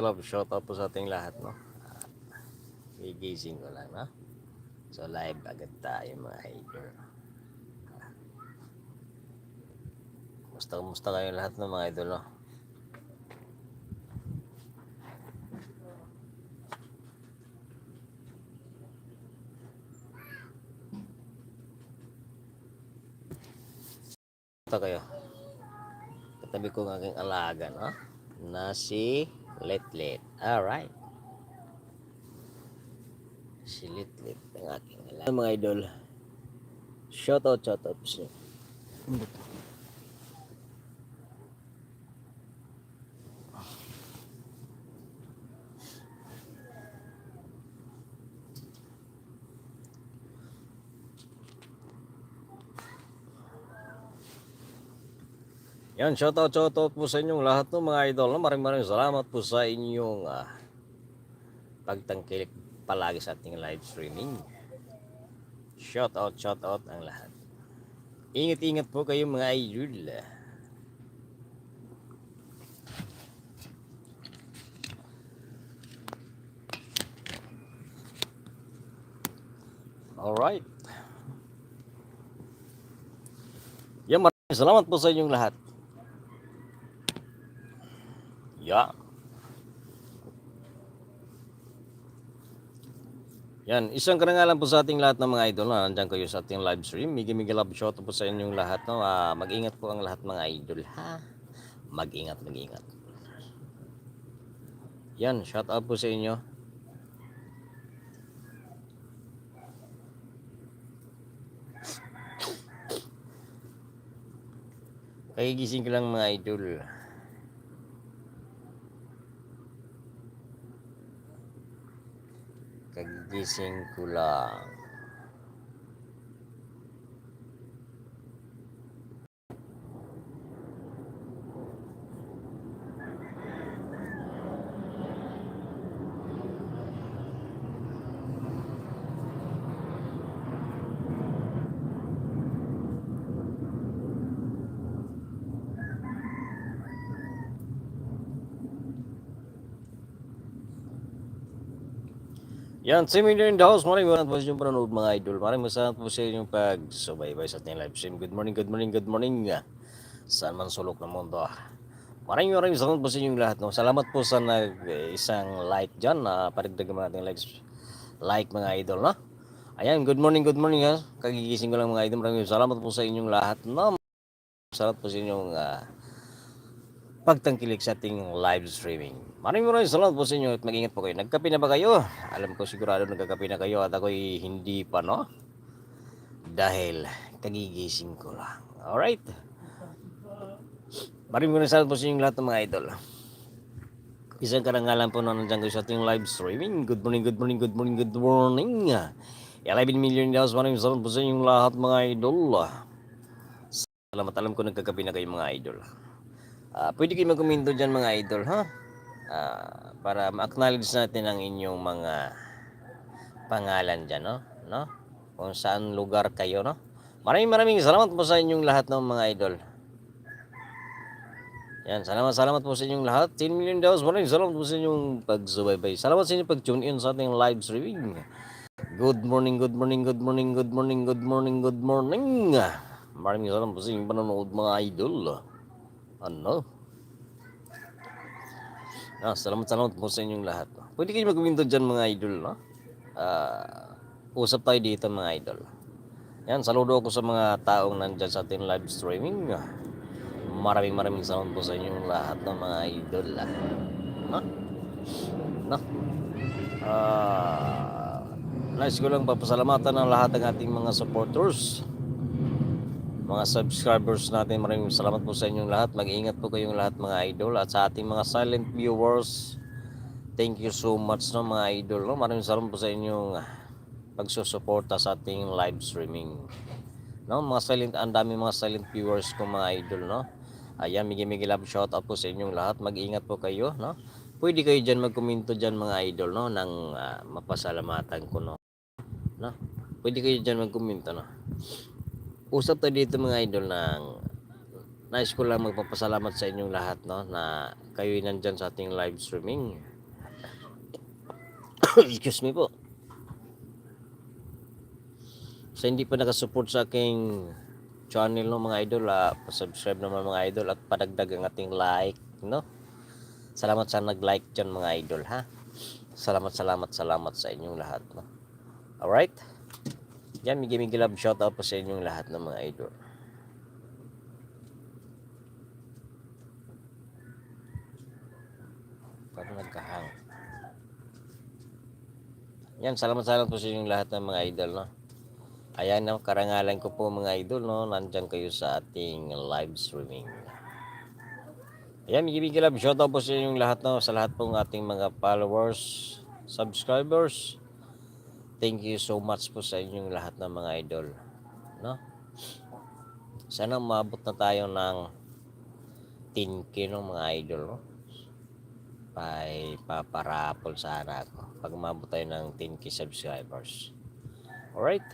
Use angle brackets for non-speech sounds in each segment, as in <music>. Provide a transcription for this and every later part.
Love, shout out po sa ating lahat, no? Ah, Gigising ko lang, no? So, live agad tayo, mga idol. Kumusta, kumusta kayo lahat ng mga idol, no? Kumusta kayo? Katabi ko ng aking alaga, no? Na si Letlet. Alright. Si Letlet ang aking alaga. Mga idol, shoutout, shoutout po siya. Yan, shoutout, shoutout po sa inyong lahat ng mga idol. Maraming maraming salamat po sa inyong ah, pagtangkilik palagi sa ating live streaming. Shoutout, shoutout ang lahat. Ingat-ingat po kayo mga idol. Alright. Yan, maraming salamat po sa inyong lahat. Ya. Yan, isang karangalan po sa ating lahat ng mga idol na nandiyan kayo sa ating live stream. Migi migi love shot po sa inyong lahat. No? Ah, mag-ingat po ang lahat mga idol. Ha? Mag-ingat, mag-ingat. Yan, shout out po sa inyo. Kagigising ko lang mga idol. Kagigising ko lang. Yan, Miller in the house. Maraming maraming po sa inyong panonood mga idol. Maraming salamat po sa inyong pagsubaybay sa ating live stream. Good morning, good morning, good morning. Saan man sulok ng mundo. Maraming maraming salamat po sa inyong lahat. No? Salamat po sa nag isang like dyan. na parigdagan mga ating likes. Like mga idol. No? Ayan, good morning, good morning. Ha? Kagigising ko lang mga idol. Maraming salamat po sa inyong lahat. No? Salamat po sa inyong ah, pagtangkilik sa ating live streaming. Maraming maraming salamat po sa inyo at mag-ingat po kayo. Nagkape na ba kayo? Alam ko sigurado nagkakape na kayo at ako'y hindi pa, no? Dahil kagigising ko lang. Alright? Maraming maraming salamat po sa inyong lahat ng mga idol. Isang karangalan po na nandiyan kayo sa ating live streaming. Good morning, good morning, good morning, good morning. 11 million dollars. Maraming salamat po sa inyong lahat mga idol. Salamat alam ko nagkakape na kayo mga idol. Ah, pwede kayo mag-komento dyan mga idol, ha? Ah, para ma-acknowledge natin ang inyong mga pangalan dyan, no? no? Kung saan lugar kayo, no? Maraming maraming salamat po sa inyong lahat ng mga idol. Yan, salamat salamat po sa inyong lahat. 10 million dollars. Maraming salamat po sa inyong pagsubaybay. Salamat sa inyong pag-tune in sa ating live streaming. Good morning, good morning, good morning, good morning, good morning, good morning. Maraming salamat po sa inyong panonood mga idol. Ano? Ah, salamat salamat po sa inyong lahat. Pwede kayo mag-window dyan mga idol, no? Ah, usap tayo dito mga idol. Yan, saludo ako sa mga taong nandyan sa ating live streaming. Maraming maraming salamat po sa inyong lahat ng mga idol. ah. No? No? Ah, nice ko lang papasalamatan ng lahat ng ating mga supporters mga subscribers natin, maraming salamat po sa inyong lahat. Mag-iingat po kayong lahat mga idol at sa ating mga silent viewers. Thank you so much no mga idol. No? Maraming salamat po sa inyong pagsusuporta sa ating live streaming. No, mga silent ang dami mga silent viewers ko mga idol, no. Ayan, migi-migi love shout out po sa inyong lahat. Mag-ingat po kayo, no. Pwede kayo diyan magkomento diyan mga idol, no, nang ah, mapasalamatan ko, no. No. Pwede kayo diyan magkomento, no usap tayo dito mga idol ng nais ko lang magpapasalamat sa inyong lahat no na kayo nandyan sa ating live streaming <coughs> Excuse me po. Sa hindi pa nakasupport sa aking channel no mga idol, ah, pa-subscribe naman mga idol at padagdag ang ating like, no? Salamat sa nag-like dyan mga idol, ha? Salamat, salamat, salamat sa inyong lahat, no? Alright? Yan, migi migi love shoutout po sa inyong lahat ng mga idol. Parang nagkahang. Yan, salamat salamat po sa inyong lahat ng mga idol, no? Ayan, no, karangalan ko po mga idol, no? Nandyan kayo sa ating live streaming. Ayan, bigyan love shoutout po sa inyong lahat, no? Sa lahat pong ating mga followers, subscribers. Thank you so much po sa inyong lahat ng mga idol, no? Sana maabot na tayo ng 10k no mga idol, no? Pay paparapol sana ako pag umabot tayo ng 10k subscribers. Alright?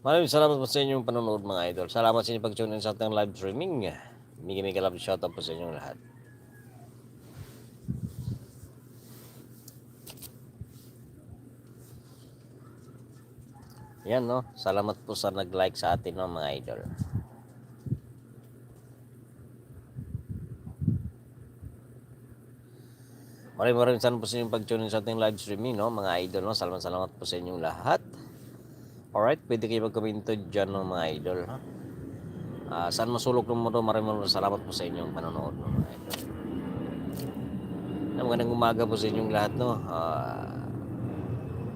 Maraming salamat po sa inyong panonood mga idol. Salamat sa inyong pag-tune in sa ating live streaming. Migi migi love shoutout po sa inyong lahat. Yan no. Salamat po sa nag-like sa atin no mga idol. Maraming maraming salamat po sa inyong pag-tune sa ating live streaming, no, mga idol, no. Salamat salamat po sa inyong lahat. Alright, pwede kayo magkomento dyan, no, mga idol. Ah, saan masulok ng mundo, maraming maraming salamat po sa inyong panonood, no, mga idol. Na magandang umaga po sa inyong lahat, no. Ah,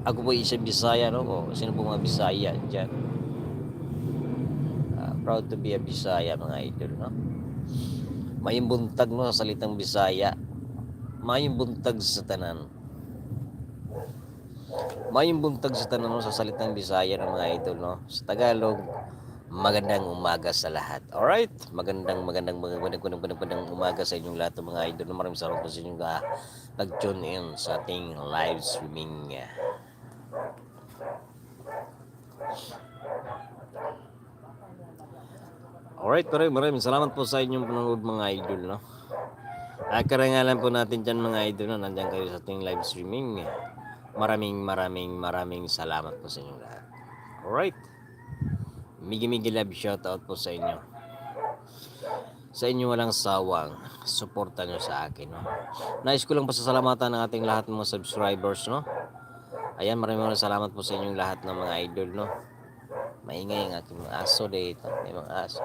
ako po isang Bisaya, no. O, sino po mga Bisaya dyan? Ah, proud to be a Bisaya, mga idol, no. May buntag, no, sa salitang Bisaya mayong buntag sa tanan. Mayong buntag sa tanan no, sa salitang Bisaya ng mga idol no. Sa Tagalog, magandang umaga sa lahat. Alright? Magandang magandang magandang magandang, magandang, magandang umaga sa inyong lahat mga idol. Maraming salamat sa inyong uh, pag-tune in sa ating live streaming. Alright, maraming maraming salamat po sa inyong panonood mga idol no. Ah, karangalan po natin dyan mga idol no, nandyan kayo sa ating live streaming. Maraming maraming maraming salamat po sa inyong lahat. Alright. Migi migi love shoutout po sa inyo. Sa inyo walang sawang suporta nyo sa akin. No? Nais ko lang pasasalamatan ng ating lahat ng mga subscribers. No? Ayan, maraming maraming salamat po sa inyong lahat ng mga idol. No? Maingay ang aking mga aso dito. May mga aso.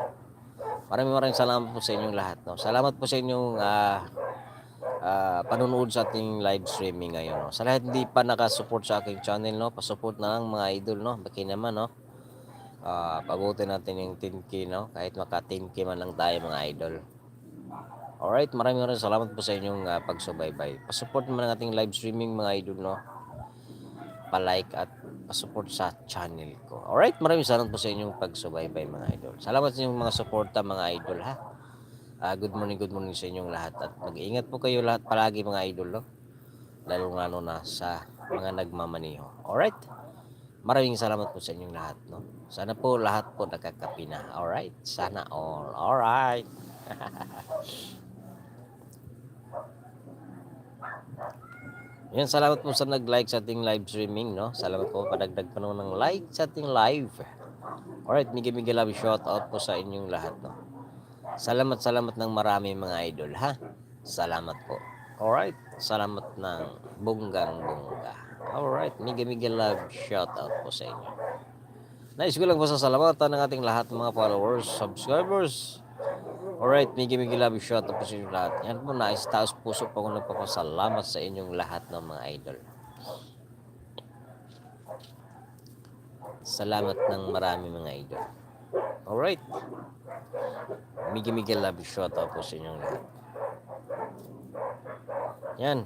Maraming maraming salamat po sa inyong lahat. No? Salamat po sa inyong ah, ah, panunood sa ating live streaming ngayon. No? Sa lahat hindi pa nakasupport sa aking channel, no? pasupport na lang mga idol. No? Baki naman, no? Ah, pabutin natin yung 10k, no? kahit maka 10k man lang tayo mga idol. Alright, maraming maraming salamat po sa inyong ah, pagsubaybay. Pasupport naman ang ating live streaming mga idol, no? Pa-like at pasupport sa channel ko. Alright, maraming salamat po sa inyong pagsubaybay mga idol. Salamat sa inyong mga suporta mga idol ha. Ah, good morning, good morning sa inyong lahat at mag-iingat po kayo lahat palagi mga idol no. Lalo lalo na sa mga nagmamaniho. Alright? Maraming salamat po sa inyong lahat no. Sana po lahat po nakakapi na. Alright? Sana all. Alright. <laughs> Yan, salamat po sa nag-like sa ating live streaming, no? Salamat po padagdag pa naman ng like sa ating live. Alright, migi migi love shout out po sa inyong lahat, no? Salamat, salamat ng marami mga idol, ha? Salamat po. Alright, salamat ng bunggang bungga. Alright, migi migi love shout out po sa inyo. Nais ko lang po sa salamatan ng ating lahat ng mga followers, subscribers, Alright, migi migi love po sa inyong lahat. Yan po, nais taos puso po ako nagpapasalamat sa inyong lahat ng mga idol. Salamat ng marami mga idol. Alright. Migi migi love po sa inyong lahat. Yan.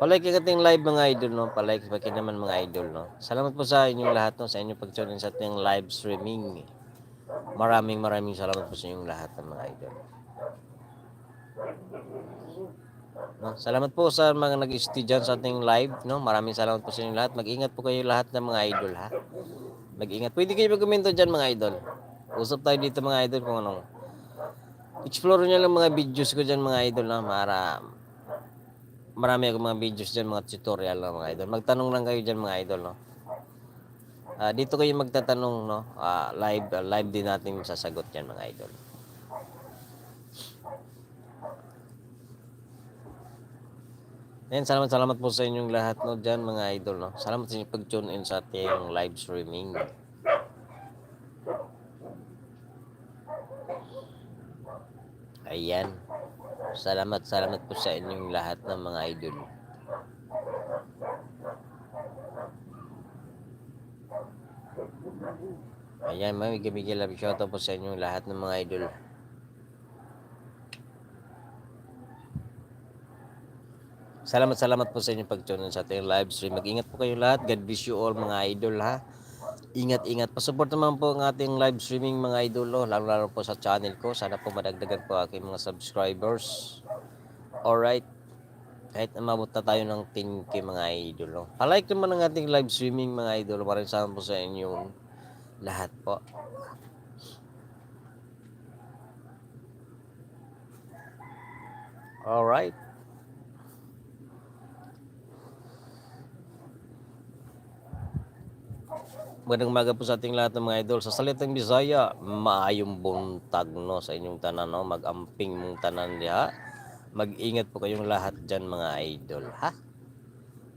Palike ating live mga idol, no? Palike, paki naman mga idol, no? Salamat po sa inyong lahat, no? Sa inyong pag-tune sa ating live streaming. Maraming maraming salamat po sa inyong lahat ng mga idol. No, salamat po sa mga nag-stay sa ating live. No? Maraming salamat po sa inyong lahat. Mag-ingat po kayo lahat ng mga idol, ha? Mag-ingat. Pwede kayo mag-komento dyan, mga idol. Usap tayo dito, mga idol, kung anong. Explore nyo lang mga videos ko dyan, mga idol, na para marami akong mga videos dyan, mga tutorial no, mga idol. Magtanong lang kayo dyan mga idol, no. Ah, dito kayo magtatanong, no. Ah, live, ah, live din natin sasagot yan mga idol. Ayan, salamat salamat po sa inyong lahat no dyan mga idol no. Salamat sa inyong pag-tune in sa ating live streaming. Ayan. Salamat salamat po sa inyong lahat ng mga idol. Ayan, mami, gabigil love shoutout po sa inyong lahat ng mga idol. Salamat salamat po sa inyong pag-tune sa ating live stream. Mag-ingat po kayo lahat. God bless you all mga idol ha. Ingat-ingat. Pasupport naman po ang ating live streaming mga idol. Oh. Lalo-lalo po sa channel ko. Sana po madagdagan po aking mga subscribers. Alright. Kahit umabot na tayo ng 10k mga idol. Oh. Palike naman ang ating live streaming mga idol. Maraming salamat po sa inyong lahat po. Alright. Magandang umaga po sa ating lahat ng mga idol. Sa salitang Bisaya, maayong buntag no sa inyong tanan no, magamping mong tanan diha. Mag-ingat po kayong lahat diyan mga idol, ha?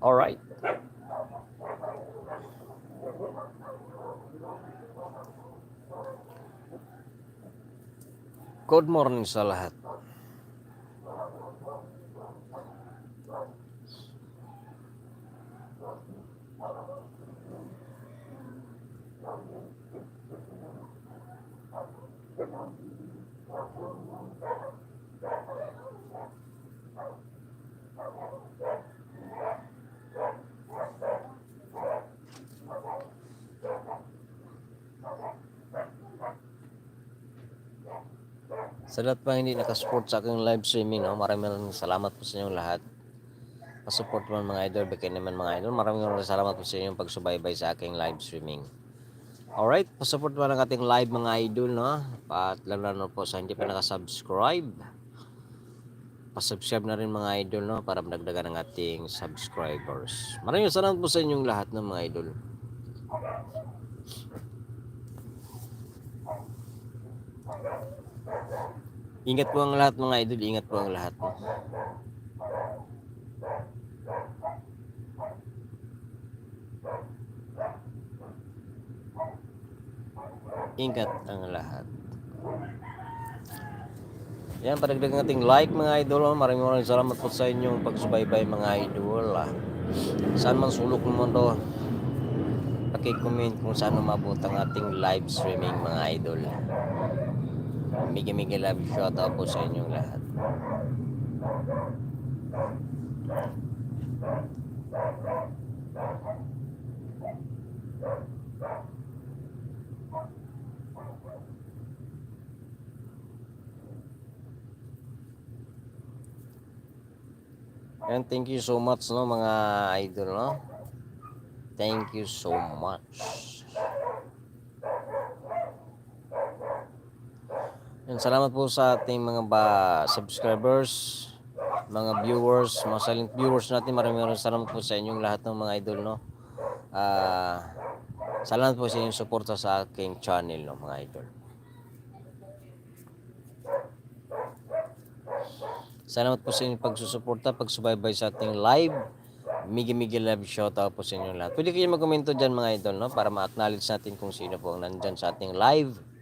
All right. Good morning sa lahat. Sa lahat pa hindi nakasupport sa aking live streaming, no? maraming salamat po sa inyong lahat. Pasupport man mga idol, bigyan naman mga idol. Maraming maraming salamat po sa inyong pagsubaybay sa aking live streaming. Alright, pasupport man ang ating live mga idol, no? At lalo na po sa hindi pa nakasubscribe. Pasubscribe na rin mga idol, no? Para madagdagan ang ating subscribers. Maraming salamat po sa inyong lahat ng mga idol. Ingat po ang lahat mga idol, ingat po ang lahat. Ingat ang lahat. Yan, padagdag ng ating like mga idol. Maraming maraming salamat po sa inyong pagsubaybay mga idol. Saan man sulok ng mundo, paki-comment kung saan umabot ang ating live streaming mga idol. Migi migi love shoutout po sa inyong lahat. And thank you so much no mga idol no. Thank you so much. Yan, salamat po sa ating mga ba subscribers, mga viewers, mga silent viewers natin. Maraming maraming salamat po sa inyong lahat ng mga idol no. Ah, salamat po sa inyong suporta sa aking channel no mga idol. Salamat po sa inyong pagsusuporta, pagsubaybay sa ating live. Migi Migi Love shoutout po sa inyong lahat. Pwede kayo magkomento dyan mga idol, no? Para ma-acknowledge natin kung sino po ang nandyan sa ating live.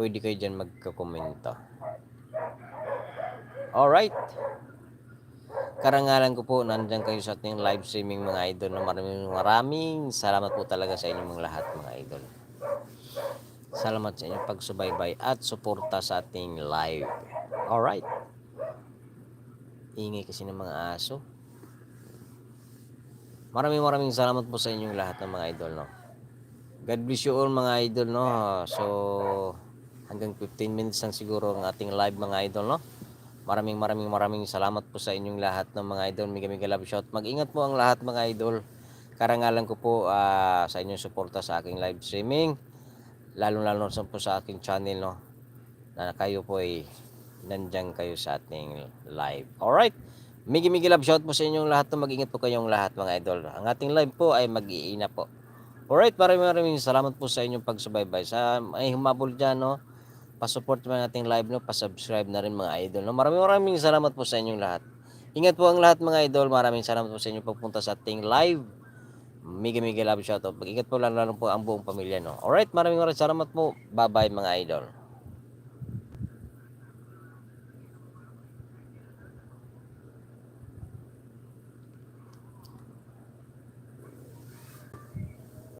Pwede kayo dyan magkakomento. Alright. Karangalan ko po, nandyan kayo sa ating live streaming mga idol. No? Maraming maraming salamat po talaga sa inyong lahat mga idol. Salamat sa inyong pagsubaybay at suporta sa ating live. Alright. Ingay kasi ng mga aso. Maraming maraming salamat po sa inyong lahat ng mga idol, no. God bless you all mga idol, no. So, hanggang 15 minutes lang siguro ang ating live mga idol, no. Maraming maraming maraming salamat po sa inyong lahat ng mga idol. Mega mega love shout. Mag-ingat po ang lahat mga idol. Karangalan ko po ah, sa inyong suporta sa aking live streaming. Lalo-lalo sa po sa aking channel, no. Na kayo po ay nandiyan kayo sa ating live. Alright. Migi Migi love shout po sa inyong lahat. Mag-ingat po kayong lahat mga idol. Ang ating live po ay mag-iina po. Alright, maraming maraming salamat po sa inyong pagsubaybay. Sa ay humabol dyan, no? Pasupport naman nating live, no? Pasubscribe na rin mga idol. No? Maraming maraming salamat po sa inyong lahat. Ingat po ang lahat mga idol. Maraming salamat po sa inyong pagpunta sa ating live. Mega mega love shoutout. Pag-ingat po lang lalo po ang buong pamilya. No? Alright, maraming maraming salamat po. Bye-bye mga idol.